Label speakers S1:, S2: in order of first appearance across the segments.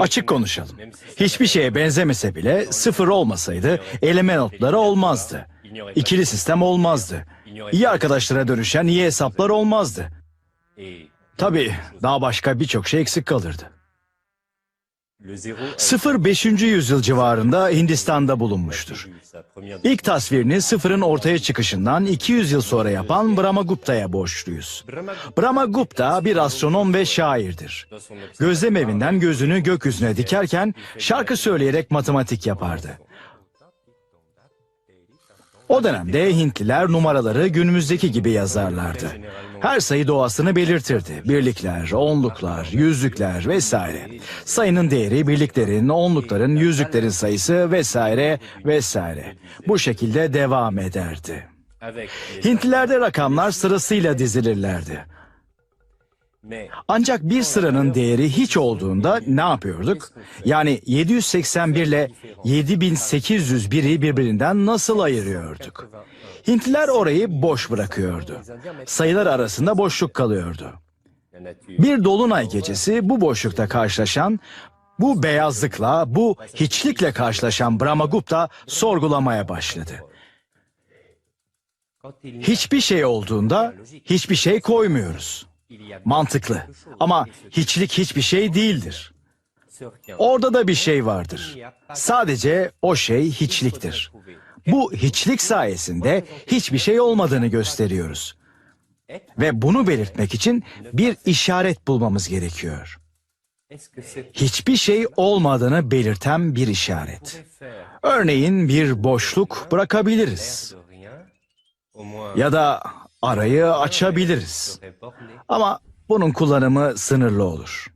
S1: Açık konuşalım. Hiçbir şeye benzemese bile sıfır olmasaydı eleme notları olmazdı. İkili sistem olmazdı. İyi arkadaşlara dönüşen iyi hesaplar olmazdı. Tabii daha başka birçok şey eksik kalırdı. Sıfır 5. yüzyıl civarında Hindistan'da bulunmuştur. İlk tasvirini sıfırın ortaya çıkışından 200 yıl sonra yapan Brahmagupta'ya borçluyuz. Brahmagupta bir astronom ve şairdir. Gözlem evinden gözünü gökyüzüne dikerken şarkı söyleyerek matematik yapardı. O dönemde Hintliler numaraları günümüzdeki gibi yazarlardı. Her sayı doğasını belirtirdi. Birlikler, onluklar, yüzlükler vesaire. Sayının değeri birliklerin, onlukların, yüzlüklerin sayısı vesaire vesaire. Bu şekilde devam ederdi. Hintlilerde rakamlar sırasıyla dizilirlerdi. Ancak bir sıranın değeri hiç olduğunda ne yapıyorduk? Yani 781 ile 7801'i birbirinden nasıl ayırıyorduk? Hintliler orayı boş bırakıyordu. Sayılar arasında boşluk kalıyordu. Bir dolunay gecesi bu boşlukta karşılaşan, bu beyazlıkla, bu hiçlikle karşılaşan Brahmagupta sorgulamaya başladı. Hiçbir şey olduğunda hiçbir şey koymuyoruz. Mantıklı ama hiçlik hiçbir şey değildir. Orada da bir şey vardır. Sadece o şey hiçliktir. Bu hiçlik sayesinde hiçbir şey olmadığını gösteriyoruz. Ve bunu belirtmek için bir işaret bulmamız gerekiyor. Hiçbir şey olmadığını belirten bir işaret. Örneğin bir boşluk bırakabiliriz. Ya da arayı açabiliriz. Ama bunun kullanımı sınırlı olur.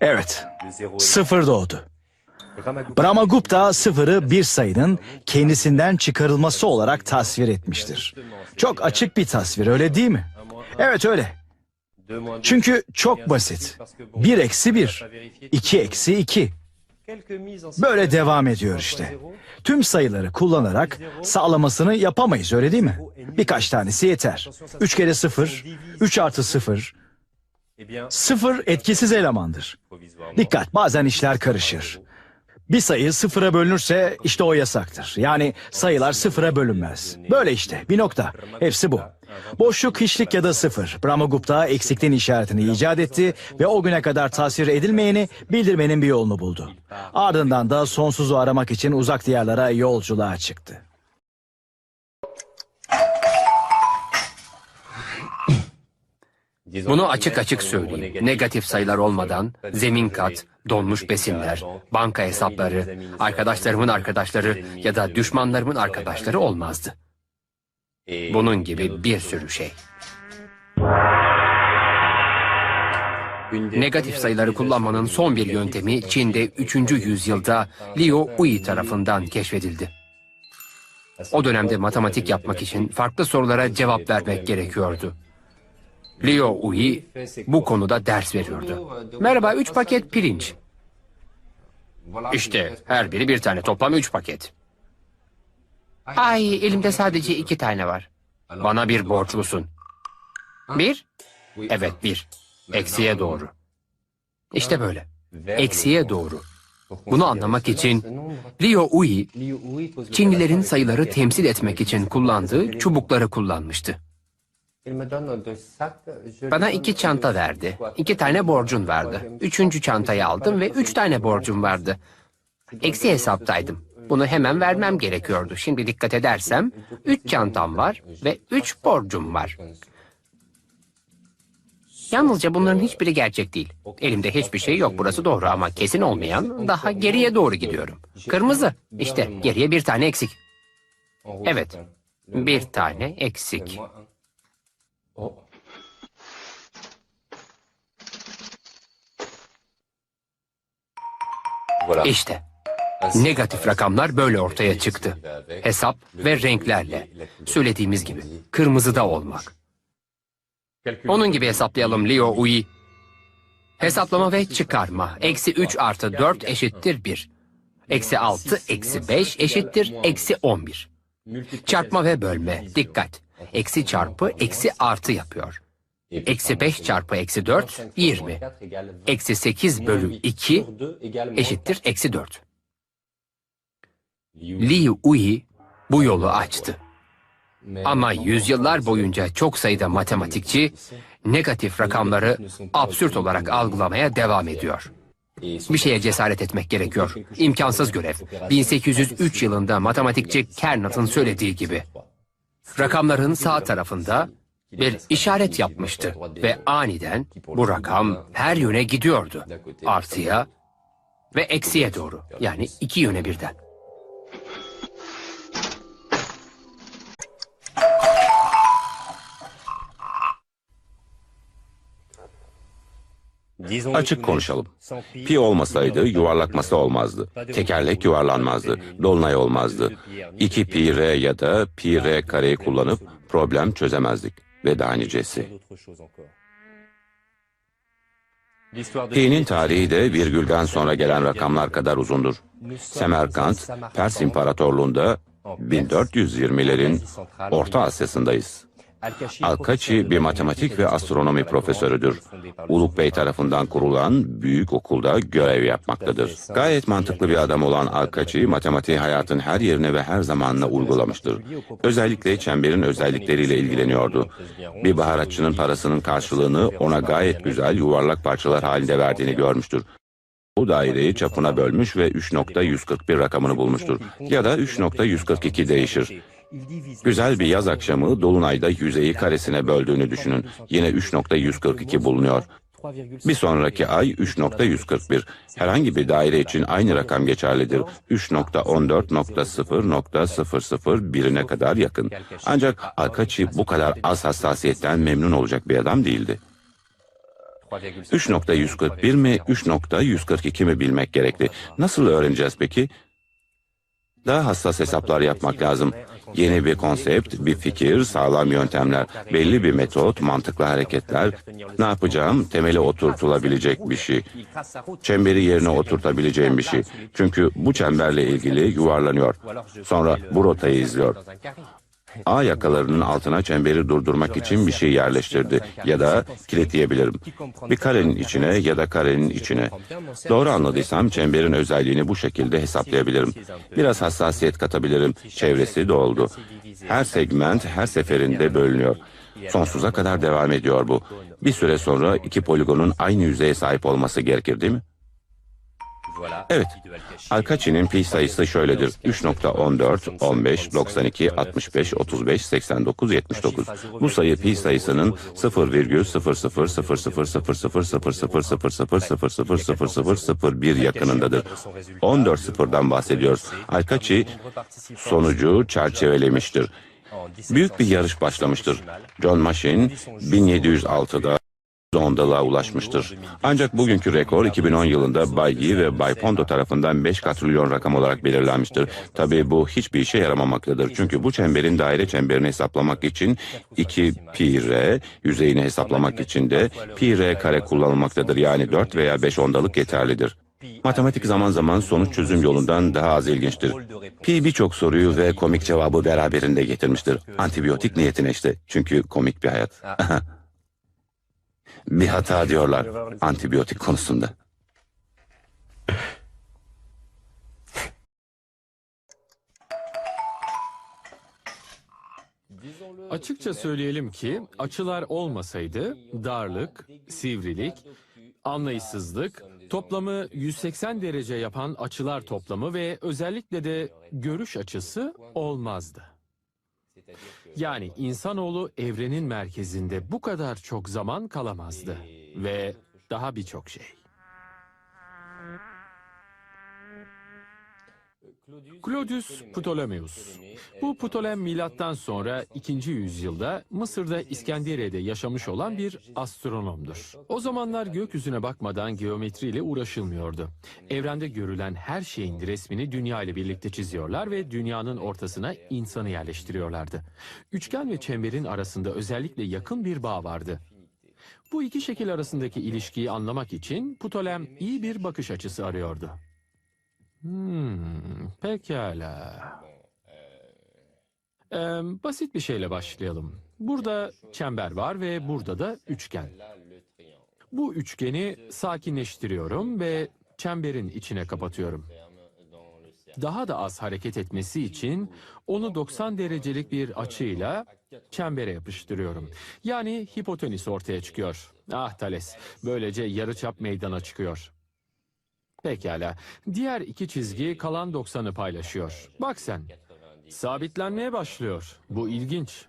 S1: Evet, sıfır doğdu.
S2: Brahmagupta
S1: sıfırı bir sayının kendisinden çıkarılması olarak tasvir etmiştir. Çok açık bir tasvir öyle değil mi? Evet öyle. Çünkü çok basit. Bir eksi bir, iki eksi iki.
S2: Quelques mises en
S1: Böyle devam ediyor işte. Tüm sayıları kullanarak sağlamasını yapamayız öyle değil mi? Birkaç tanesi yeter. Üç kere sıfır, üç artı sıfır.
S2: Eh bien,
S1: Sıfır etkisiz elemandır. Dikkat bazen işler karışır. Bir sayı sıfıra bölünürse işte o yasaktır. Yani sayılar sıfıra bölünmez. Böyle işte bir nokta. Hepsi bu. Boşluk, hiçlik ya da sıfır. Brahmagupta eksikliğin işaretini icat etti ve o güne kadar tasvir edilmeyeni bildirmenin bir yolunu buldu. Ardından da sonsuzu aramak için uzak diyarlara yolculuğa çıktı.
S3: Bunu açık açık söyleyeyim. Negatif sayılar olmadan zemin kat, donmuş besinler, banka hesapları, arkadaşlarımın arkadaşları ya da düşmanlarımın arkadaşları olmazdı. Bunun gibi bir sürü şey. Negatif sayıları kullanmanın son bir yöntemi Çin'de 3. yüzyılda Liu Ui tarafından keşfedildi. O dönemde matematik yapmak için farklı sorulara cevap vermek gerekiyordu. Liu Ui bu konuda ders veriyordu. Merhaba, üç paket pirinç. İşte her biri bir tane, toplam üç paket. Ay, elimde sadece iki tane var. Bana bir borçlusun. Bir? Evet, bir. Eksiye doğru. İşte böyle. Eksiye doğru. Bunu anlamak için Liu Ui, Çinlilerin sayıları temsil etmek için kullandığı çubukları kullanmıştı. Bana iki çanta verdi. İki tane borcun vardı. Üçüncü çantayı aldım ve üç tane borcum vardı. Eksi hesaptaydım. Bunu hemen vermem gerekiyordu. Şimdi dikkat edersem üç çantam var ve üç borcum var. Yalnızca bunların hiçbiri gerçek değil. Elimde hiçbir şey yok burası doğru ama kesin olmayan daha geriye doğru gidiyorum. Kırmızı. İşte geriye bir tane eksik. Evet. Bir tane eksik. İşte negatif rakamlar böyle ortaya çıktı. Hesap ve renklerle. Söylediğimiz gibi kırmızıda olmak. Onun gibi hesaplayalım Leo Ui. Hesaplama ve çıkarma. Eksi 3 artı 4 eşittir 1. Eksi 6 eksi 5 eşittir eksi 11. Çarpma ve bölme. Dikkat. Eksi çarpı eksi artı yapıyor. Eksi 5 çarpı eksi 4 20. Eksi 8 bölü 2 eşittir eksi 4. Liu Ui bu yolu açtı. Ama yüzyıllar boyunca çok sayıda matematikçi negatif rakamları absürt olarak algılamaya devam ediyor. Bir şeye cesaret etmek gerekiyor. İmkansız görev. 1803 yılında matematikçi Carnot'un söylediği gibi. Rakamların sağ tarafında bir işaret yapmıştı ve aniden bu rakam her yöne gidiyordu. Artıya ve eksiye doğru. Yani iki yöne birden.
S4: Açık konuşalım. Pi olmasaydı yuvarlak masa olmazdı. Tekerlek yuvarlanmazdı. Dolunay olmazdı. 2 pi r ya da pi r kareyi kullanıp problem çözemezdik. Ve daha nicesi. Pi'nin tarihi de virgülden sonra gelen rakamlar kadar uzundur. Semerkant, Pers İmparatorluğu'nda 1420'lerin Orta Asya'sındayız. Alkaçi bir matematik ve astronomi profesörüdür. Uluk Bey tarafından kurulan büyük okulda görev yapmaktadır. Gayet mantıklı bir adam olan Alkaçi, matematiği hayatın her yerine ve her zamanına uygulamıştır. Özellikle çemberin özellikleriyle ilgileniyordu. Bir baharatçının parasının karşılığını ona gayet güzel yuvarlak parçalar halinde verdiğini görmüştür. Bu daireyi çapına bölmüş ve 3.141 rakamını bulmuştur. Ya da 3.142 değişir. Güzel bir yaz akşamı Dolunay'da yüzeyi karesine böldüğünü düşünün. Yine 3.142 bulunuyor. Bir sonraki ay 3.141. Herhangi bir daire için aynı rakam geçerlidir. 3.14.0.001'ine kadar yakın. Ancak Alkaçi bu kadar az hassasiyetten memnun olacak bir adam değildi. 3.141 mi 3.142 mi bilmek gerekli. Nasıl öğreneceğiz peki? Daha hassas hesaplar yapmak lazım. Yeni bir konsept, bir fikir, sağlam yöntemler, belli bir metot, mantıklı hareketler, ne yapacağım, temeli oturtulabilecek bir şey. Çemberi yerine oturtabileceğim bir şey. Çünkü bu çemberle ilgili yuvarlanıyor. Sonra bu rotayı izliyor. A yakalarının altına çemberi durdurmak için bir şey yerleştirdi ya da kilitleyebilirim. Bir karenin içine ya da karenin içine. Doğru anladıysam çemberin özelliğini bu şekilde hesaplayabilirim. Biraz hassasiyet katabilirim. Çevresi doldu. Her segment her seferinde bölünüyor. Sonsuza kadar devam ediyor bu. Bir süre sonra iki poligonun aynı yüzeye sahip olması gerekir değil mi? Evet. Alkaçi'nin pi sayısı şöyledir. 3.14, 15, 92, 65, 35, 89, 79. Bu sayı pi sayısının 0,0000000000000001 yakınındadır. 14 sıfırdan bahsediyoruz. Alkaçi sonucu çerçevelemiştir. Büyük bir yarış başlamıştır. John Machine 1706'da ondalığa ulaşmıştır. Ancak bugünkü rekor 2010 yılında Bay Yi ve Bay Pondo tarafından 5 katrilyon rakam olarak belirlenmiştir. Tabii bu hiçbir işe yaramamaktadır. Çünkü bu çemberin daire çemberini hesaplamak için 2 pi r, yüzeyini hesaplamak için de pi r kare kullanılmaktadır. Yani 4 veya 5 ondalık yeterlidir. Matematik zaman zaman sonuç çözüm yolundan daha az ilginçtir. Pi birçok soruyu ve komik cevabı beraberinde getirmiştir. Antibiyotik niyetine işte. Çünkü komik bir hayat. bir hata diyorlar antibiyotik konusunda.
S5: Açıkça söyleyelim ki açılar olmasaydı darlık, sivrilik, anlayışsızlık, toplamı 180 derece yapan açılar toplamı ve özellikle de görüş açısı olmazdı. Yani insanoğlu evrenin merkezinde bu kadar çok zaman kalamazdı ve daha birçok şey. Claudius Ptolemeus. Bu Ptolem milattan sonra 2. yüzyılda Mısır'da İskenderiye'de yaşamış olan bir astronomdur. O zamanlar gökyüzüne bakmadan geometriyle uğraşılmıyordu. Evrende görülen her şeyin resmini dünya ile birlikte çiziyorlar ve dünyanın ortasına insanı yerleştiriyorlardı. Üçgen ve çemberin arasında özellikle yakın bir bağ vardı. Bu iki şekil arasındaki ilişkiyi anlamak için Ptolem iyi bir bakış açısı arıyordu. Hmm, pekala. Ee, basit bir şeyle başlayalım. Burada çember var ve burada da üçgen. Bu üçgeni sakinleştiriyorum ve çemberin içine kapatıyorum. Daha da az hareket etmesi için onu 90 derecelik bir açıyla çembere yapıştırıyorum. Yani hipotenüs ortaya çıkıyor. Ah Thales, böylece yarıçap meydana çıkıyor. Pekala. Diğer iki çizgi kalan 90'ı paylaşıyor. Bak sen. Sabitlenmeye başlıyor. Bu ilginç.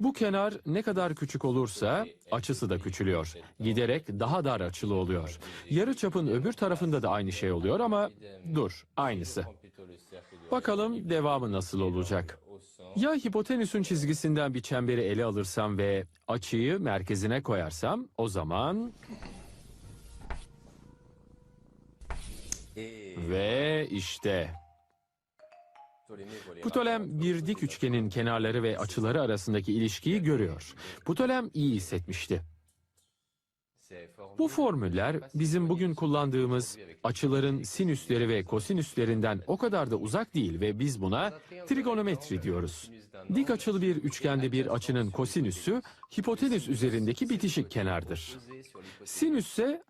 S5: Bu kenar ne kadar küçük olursa açısı da küçülüyor. Giderek daha dar açılı oluyor. Yarı çapın öbür tarafında da aynı şey oluyor ama dur, aynısı. Bakalım devamı nasıl olacak? Ya hipotenüsün çizgisinden bir çemberi ele alırsam ve açıyı merkezine koyarsam o zaman ve işte Ptolem bir dik üçgenin kenarları ve açıları arasındaki ilişkiyi görüyor. Ptolem iyi hissetmişti. Bu formüller bizim bugün kullandığımız açıların sinüsleri ve kosinüslerinden o kadar da uzak değil ve biz buna trigonometri diyoruz. Dik açılı bir üçgende bir açının kosinüsü hipotenüs üzerindeki bitişik kenardır. Sinüs ise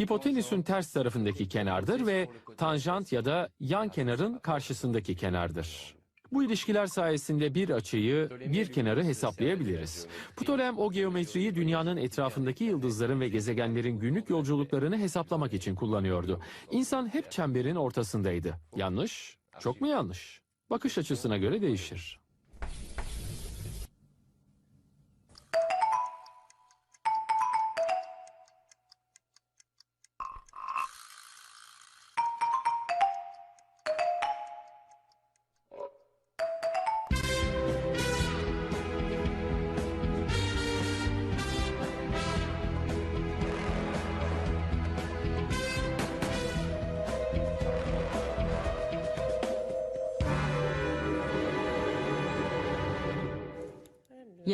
S5: hipotenüsün ters tarafındaki kenardır ve tanjant ya da yan kenarın karşısındaki kenardır. Bu ilişkiler sayesinde bir açıyı, bir kenarı hesaplayabiliriz. Ptolem o geometriyi dünyanın etrafındaki yıldızların ve gezegenlerin günlük yolculuklarını hesaplamak için kullanıyordu. İnsan hep çemberin ortasındaydı. Yanlış? Çok mu yanlış? Bakış açısına göre değişir.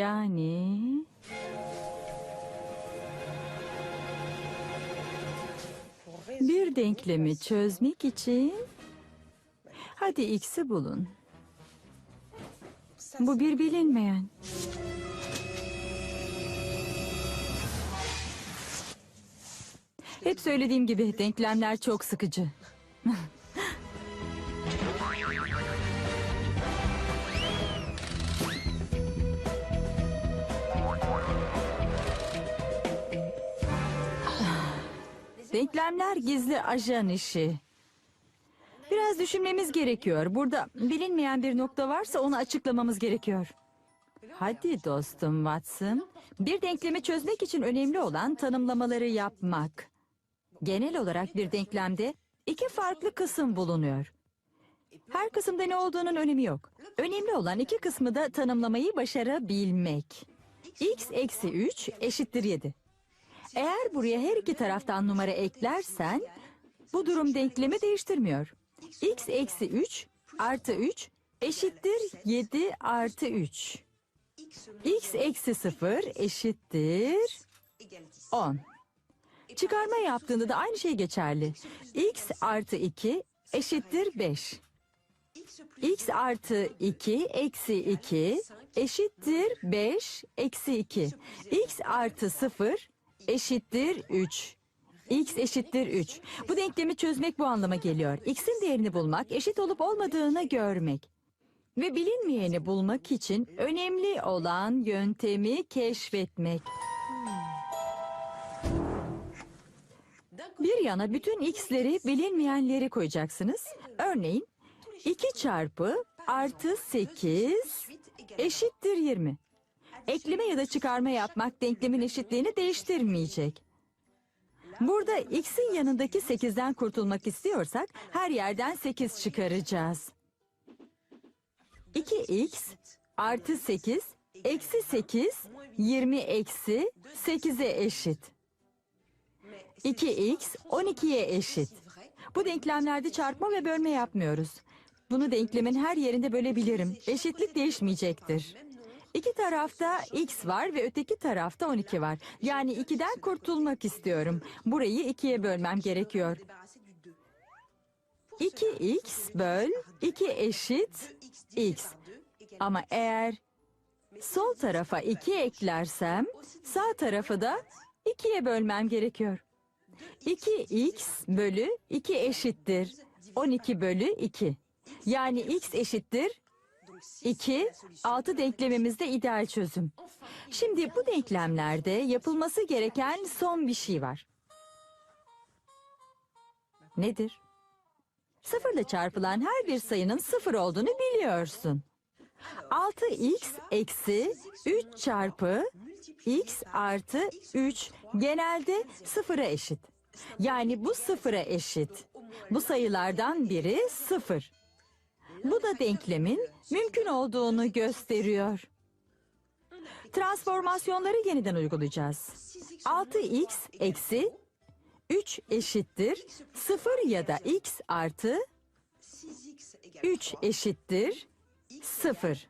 S6: Yani bir denklemi çözmek için hadi x'i bulun. Bu bir bilinmeyen. Hep söylediğim gibi denklemler çok sıkıcı. Denklemler gizli ajan işi. Biraz düşünmemiz gerekiyor. Burada bilinmeyen bir nokta varsa onu açıklamamız gerekiyor. Hadi dostum Watson. Bir denklemi çözmek için önemli olan tanımlamaları yapmak. Genel olarak bir denklemde iki farklı kısım bulunuyor. Her kısımda ne olduğunun önemi yok. Önemli olan iki kısmı da tanımlamayı başarabilmek. x eksi 3 eşittir 7. Eğer buraya her iki taraftan numara eklersen bu durum denklemi değiştirmiyor. x eksi 3 artı 3 eşittir 7 artı 3. x eksi 0 eşittir 10. Çıkarma yaptığında da aynı şey geçerli. x artı 2 eşittir 5. x artı 2 eksi 2 eşittir 5 eksi 2. x artı 0 eşittir 3. x eşittir 3. Bu denklemi çözmek bu anlama geliyor. x'in değerini bulmak, eşit olup olmadığını görmek. Ve bilinmeyeni bulmak için önemli olan yöntemi keşfetmek. Bir yana bütün x'leri bilinmeyenleri koyacaksınız. Örneğin 2 çarpı artı 8 eşittir 20. Ekleme ya da çıkarma yapmak denklemin eşitliğini değiştirmeyecek. Burada x'in yanındaki 8'den kurtulmak istiyorsak her yerden 8 çıkaracağız. 2x artı 8 eksi 8 20 eksi 8'e eşit. 2x 12'ye eşit. Bu denklemlerde çarpma ve bölme yapmıyoruz. Bunu denklemin her yerinde bölebilirim. Eşitlik değişmeyecektir. İki tarafta x var ve öteki tarafta 12 var. Yani 2'den kurtulmak istiyorum. Burayı ikiye bölmem gerekiyor. 2x böl 2 eşit x. Ama eğer Sol tarafa 2 eklersem sağ tarafı da 2'ye bölmem gerekiyor. 2x bölü 2 eşittir. 12 bölü 2. Yani x eşittir 2, 6 denklemimizde ideal çözüm. Şimdi bu denklemlerde yapılması gereken son bir şey var. Nedir? Sıfırla çarpılan her bir sayının sıfır olduğunu biliyorsun. 6x eksi 3 çarpı x artı 3 genelde sıfıra eşit. Yani bu sıfıra eşit. Bu sayılardan biri sıfır. Bu da denklemin mümkün olduğunu gösteriyor. Transformasyonları yeniden uygulayacağız. 6x eksi 3 eşittir 0 ya da x artı 3 eşittir 0.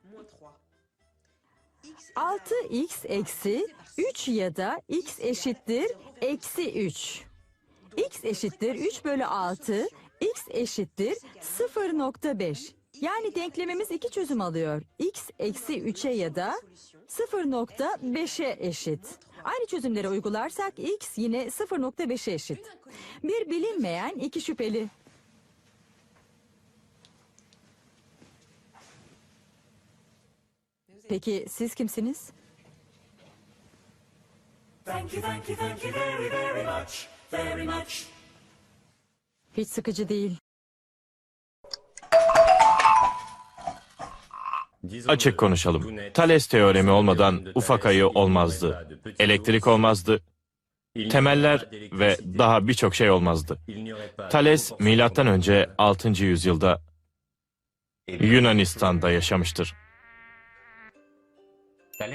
S6: 6x eksi 3 ya da x eşittir eksi 3. x eşittir 3 bölü 6, x eşittir 0.5. Yani denklemimiz iki çözüm alıyor. x eksi 3'e ya da 0.5'e eşit. Aynı çözümleri uygularsak x yine 0.5'e eşit. Bir bilinmeyen iki şüpheli. Peki siz kimsiniz? Hiç sıkıcı değil.
S7: Açık konuşalım. Thales teoremi olmadan ufak ayı olmazdı. Elektrik olmazdı. Temeller ve daha birçok şey olmazdı. Thales milattan önce 6. yüzyılda Yunanistan'da yaşamıştır.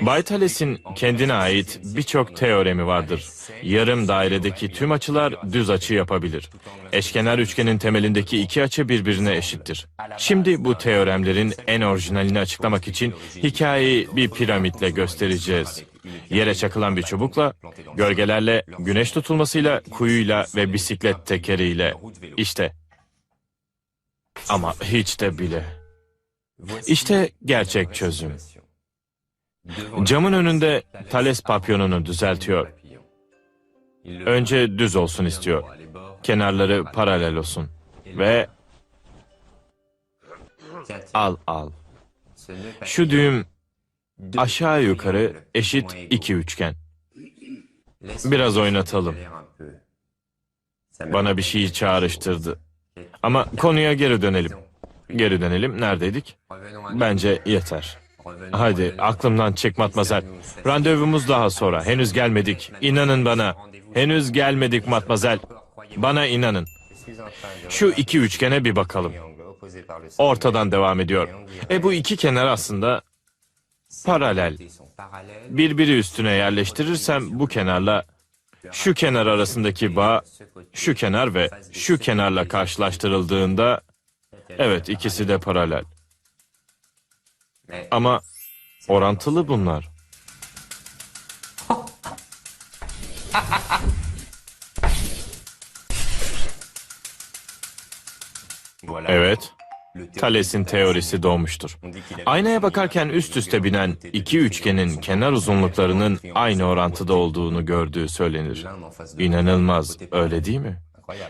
S7: Bay Thales'in kendine ait birçok teoremi vardır. Yarım dairedeki tüm açılar düz açı yapabilir. Eşkenar üçgenin temelindeki iki açı birbirine eşittir. Şimdi bu teoremlerin en orijinalini açıklamak için hikayeyi bir piramitle göstereceğiz. Yere çakılan bir çubukla, gölgelerle, güneş tutulmasıyla, kuyuyla ve bisiklet tekeriyle. İşte. Ama hiç de bile. İşte gerçek çözüm. Camın önünde Thales papyonunu düzeltiyor. Önce düz olsun istiyor. Kenarları paralel olsun. Ve al al. Şu düğüm aşağı yukarı eşit iki üçgen. Biraz oynatalım. Bana bir şeyi çağrıştırdı. Ama konuya geri dönelim. Geri dönelim. Neredeydik? Bence yeter. Hadi aklımdan çık matmazel. Randevumuz daha sonra. Henüz gelmedik. İnanın bana. Henüz gelmedik matmazel. Bana inanın. Şu iki üçgene bir bakalım. Ortadan devam ediyor. E bu iki kenar aslında paralel. Birbiri üstüne yerleştirirsem bu kenarla şu kenar arasındaki bağ şu kenar ve şu kenarla karşılaştırıldığında evet ikisi de paralel. Ama orantılı bunlar. Evet, Thales'in teorisi doğmuştur. Aynaya bakarken üst üste binen iki üçgenin kenar uzunluklarının aynı orantıda olduğunu gördüğü söylenir. İnanılmaz, öyle değil mi?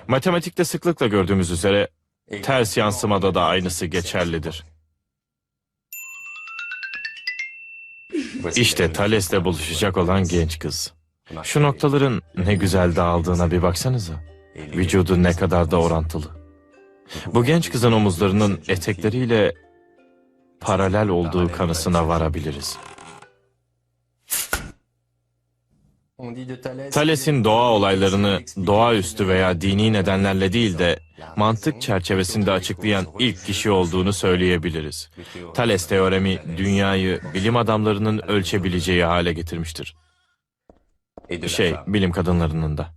S7: Matematikte sıklıkla gördüğümüz üzere ters yansımada da aynısı geçerlidir. İşte Thales'le buluşacak olan genç kız. Şu noktaların ne güzel dağıldığına bir baksanıza. Vücudu ne kadar da orantılı. Bu genç kızın omuzlarının etekleriyle paralel olduğu kanısına varabiliriz. Thales'in doğa olaylarını doğaüstü veya dini nedenlerle değil de mantık çerçevesinde açıklayan ilk kişi olduğunu söyleyebiliriz. Thales teoremi dünyayı bilim adamlarının ölçebileceği hale getirmiştir. Şey, bilim kadınlarının da.